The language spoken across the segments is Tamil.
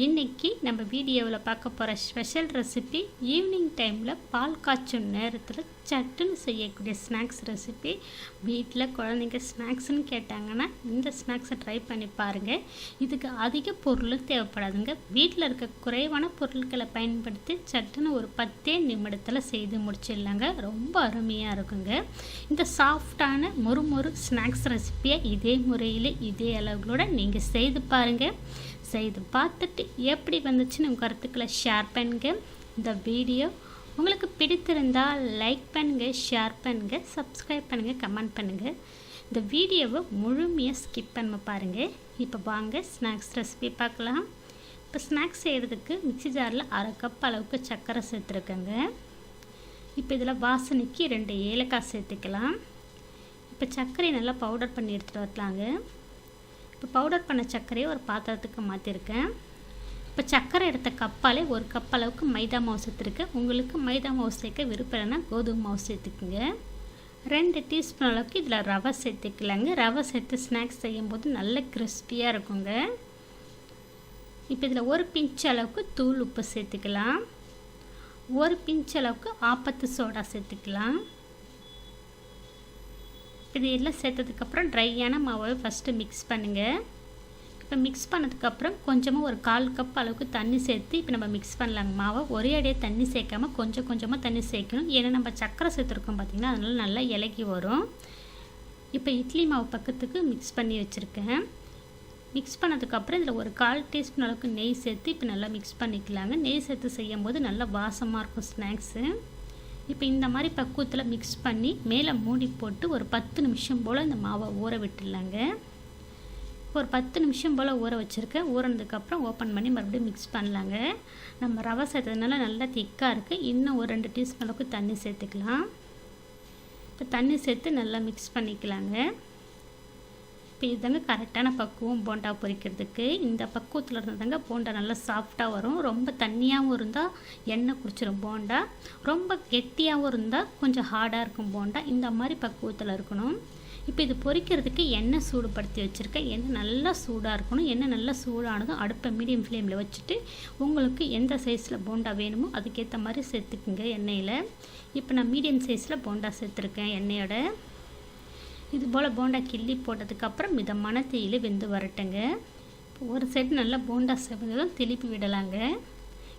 இன்றைக்கி நம்ம வீடியோவில் பார்க்க போகிற ஸ்பெஷல் ரெசிபி ஈவினிங் டைமில் பால் காய்ச்சும் நேரத்தில் சட்டுன்னு செய்யக்கூடிய ஸ்நாக்ஸ் ரெசிபி வீட்டில் குழந்தைங்க ஸ்நாக்ஸ்னு கேட்டாங்கன்னா இந்த ஸ்நாக்ஸை ட்ரை பண்ணி பாருங்கள் இதுக்கு அதிக பொருளும் தேவைப்படாதுங்க. வீட்டில் இருக்க குறைவான பொருட்களை பயன்படுத்தி சட்டுன்னு ஒரு பத்தே நிமிடத்தில் செய்து முடிச்சிடலாங்க. ரொம்ப அருமையாக இருக்குங்க. இந்த சாஃப்டான மொறு மொறு ஸ்நாக்ஸ் ரெசிப்பியை இதே முறையில் இதே அளவுகளோட நீங்கள் செய்து பாருங்கள் செய்து பார்த்துட்டு எப்படி வந்துச்சுன்னு உங்கள் கருத்துக்களை ஷேர் பண்ணுங்க. இந்த வீடியோ உங்களுக்கு பிடித்திருந்தால் லைக் பண்ணுங்கள் ஷேர் பண்ணுங்கள் சப்ஸ்கிரைப் பண்ணுங்கள் கமெண்ட் பண்ணுங்கள் இந்த வீடியோவை முழுமையாக ஸ்கிப் பண்ண பாருங்கள் இப்போ வாங்க ஸ்நாக்ஸ் ரெசிபி பார்க்கலாம். இப்போ ஸ்நாக்ஸ் செய்கிறதுக்கு மிக்சி ஜாரில் அரை கப் அளவுக்கு சர்க்கரை சேர்த்துருக்கேங்க. இப்போ இதில் வாசனைக்கு ரெண்டு ஏலக்காய் சேர்த்துக்கலாம். இப்போ சர்க்கரையை நல்லா பவுடர் பண்ணி எடுத்துகிட்டு வரலாங்க. இப்போ பவுடர் பண்ண சர்க்கரையை ஒரு பாத்திரத்துக்கு மாற்றிருக்கேன் இப்போ சர்க்கரை எடுத்த கப்பாலே ஒரு கப் அளவுக்கு மைதா மாவு சேர்த்துருக்கேன். உங்களுக்கு மைதா மாவு சேர்க்க விருப்பம் இல்லைன்னா கோதுமை மாவு சேர்த்துக்குங்க. ரெண்டு டீஸ்பூன் அளவுக்கு இதில் ரவை சேர்த்துக்கலாங்க. ரவை சேர்த்து ஸ்நாக்ஸ் செய்யும்போது நல்ல கிறிஸ்பியாக இருக்குங்க. இப்போ இதில் ஒரு பிஞ்ச் அளவுக்கு தூள் உப்பு சேர்த்துக்கலாம். ஒரு பிஞ்ச் அளவுக்கு ஆப்பத்து சோடா சேர்த்துக்கலாம். இது எல்லாம் சேர்த்ததுக்கப்புறம் ட்ரையான மாவை ஃபஸ்ட்டு மிக்ஸ் பண்ணுங்கள் இப்போ மிக்ஸ் பண்ணதுக்கப்புறம் கொஞ்சமாக ஒரு கால் கப் அளவுக்கு தண்ணி சேர்த்து இப்போ நம்ம மிக்ஸ் பண்ணலாங்க மாவை ஒரே அடியாக தண்ணி சேர்க்காமல் கொஞ்சம் கொஞ்சமாக தண்ணி சேர்க்கணும். ஏன்னா நம்ம சக்கரை சேர்த்துருக்கோம் பார்த்திங்கன்னா அதனால் நல்லா இலக்கி வரும். இப்போ இட்லி மாவு பக்கத்துக்கு மிக்ஸ் பண்ணி வச்சுருக்கேன். மிக்ஸ் பண்ணதுக்கப்புறம் இதில் ஒரு கால் டீஸ்பூன் அளவுக்கு நெய் சேர்த்து இப்போ நல்லா மிக்ஸ் பண்ணிக்கலாங்க. நெய் சேர்த்து செய்யும் போது நல்லா வாசமாக இருக்கும் ஸ்நாக்ஸு இப்போ இந்த மாதிரி பக்குவத்தில் மிக்ஸ் பண்ணி மேலே மூடி போட்டு ஒரு பத்து நிமிஷம் போல் இந்த மாவை ஊற விட்டுடலாங்க. ஒரு பத்து நிமிஷம் போல் ஊற வச்சுருக்கேன் ஊறினதுக்கப்புறம் ஓப்பன் பண்ணி மறுபடியும் மிக்ஸ் பண்ணலாங்க. நம்ம ரவை சேர்த்ததுனால நல்லா திக்காக இருக்குது இன்னும் ஒரு ரெண்டு டீஸ்பூன் அளவுக்கு தண்ணி சேர்த்துக்கலாம். இப்போ தண்ணி சேர்த்து நல்லா மிக்ஸ் பண்ணிக்கலாங்க. இப்போ இதுதாங்க கரெக்டான பக்குவம் போண்டா பொரிக்கிறதுக்கு இந்த பக்குவத்தில் இருந்தாங்க போண்டா நல்லா சாஃப்டாக வரும். ரொம்ப தண்ணியாகவும் இருந்தால் எண்ணெய் குடிச்சிடும் போண்டா. ரொம்ப கெட்டியாகவும் இருந்தால் கொஞ்சம் ஹார்டாக இருக்கும் போண்டா. இந்த மாதிரி பக்குவத்தில் இருக்கணும். இப்போ இது பொரிக்கிறதுக்கு எண்ணெய் சூடுபடுத்தி வச்சுருக்கேன். எண்ணெய் நல்லா சூடாக இருக்கணும். எண்ணெய் நல்லா சூடானதும் அடுப்பை மீடியம் ஃப்ளேமில் வச்சுட்டு உங்களுக்கு எந்த சைஸில் போண்டா வேணுமோ அதுக்கேற்ற மாதிரி சேர்த்துக்குங்க எண்ணெயில். இப்போ நான் மீடியம் சைஸில் போண்டா சேர்த்துருக்கேன் எண்ணெயோட. இது போல் போண்டா கிள்ளி போட்டதுக்கப்புறம் மிதமான தீயில வெந்து வரட்டுங்க. ஒரு சைடு நல்லா போண்டா செவந்ததும் திருப்பி விடலாங்க.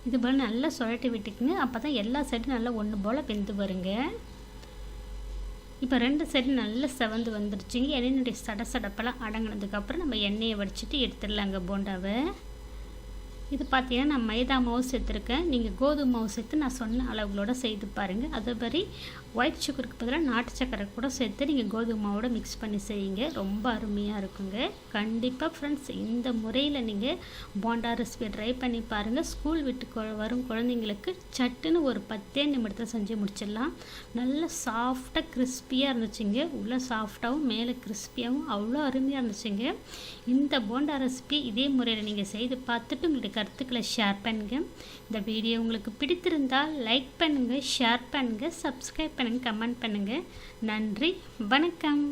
இது போல் நல்லா சுழட்டி விட்டுக்குங்க. அப்போ தான் எல்லா சைடும் நல்லா ஒன்று போல் வெந்து வருங்க. இப்போ ரெண்டு சைடு நல்லா செவந்து வந்துருச்சுங்க. எண்ணெயினுடைய சட சடப்பெல்லாம் அடங்கினதுக்கப்புறம் நம்ம எண்ணெயை வடிச்சிட்டு எடுத்துடலாங்க போண்டாவை. இது பார்த்தீங்கன்னா நான் மைதா மாவு சேர்த்துருக்கேன் நீங்கள் கோதுமை மாவு சேர்த்து நான் சொன்ன அளவுகளோட செய்து பாருங்கள் அதேமாதிரி ஒயிட் சுகருக்கு பதிலாக நாட்டு சக்கரை கூட சேர்த்து நீங்கள் கோதுமை மாவோட மிக்ஸ் பண்ணி செய்யுங்க. ரொம்ப அருமையாக இருக்குங்க. கண்டிப்பாக ஃப்ரெண்ட்ஸ் இந்த முறையில் நீங்கள் போண்டா ரெசிபி ட்ரை பண்ணி பாருங்கள் ஸ்கூல் விட்டு வரும் குழந்தைங்களுக்கு சட்டுன்னு ஒரு பத்தே நிமிடத்தில் செஞ்சு முடிச்சிடலாம். நல்ல சாஃப்டாக கிறிஸ்பியாக இருந்துச்சுங்க. உள்ளே சாஃப்டாகவும் மேலே கிறிஸ்பியாகவும் அவ்வளோ அருமையாக இருந்துச்சுங்க. இந்த போண்டா ரெசிபி இதே முறையில் நீங்கள் செய்து பார்த்துட்டு உங்களுக்கு கருத்துக்களை ஷேர் பண்ணுங்கள் இந்த வீடியோ உங்களுக்கு பிடித்திருந்தால் லைக் பண்ணுங்கள் ஷேர் பண்ணுங்கள் சப்ஸ்கிரைப் பண்ணுங்கள் கமெண்ட் பண்ணுங்கள் நன்றி வணக்கம்.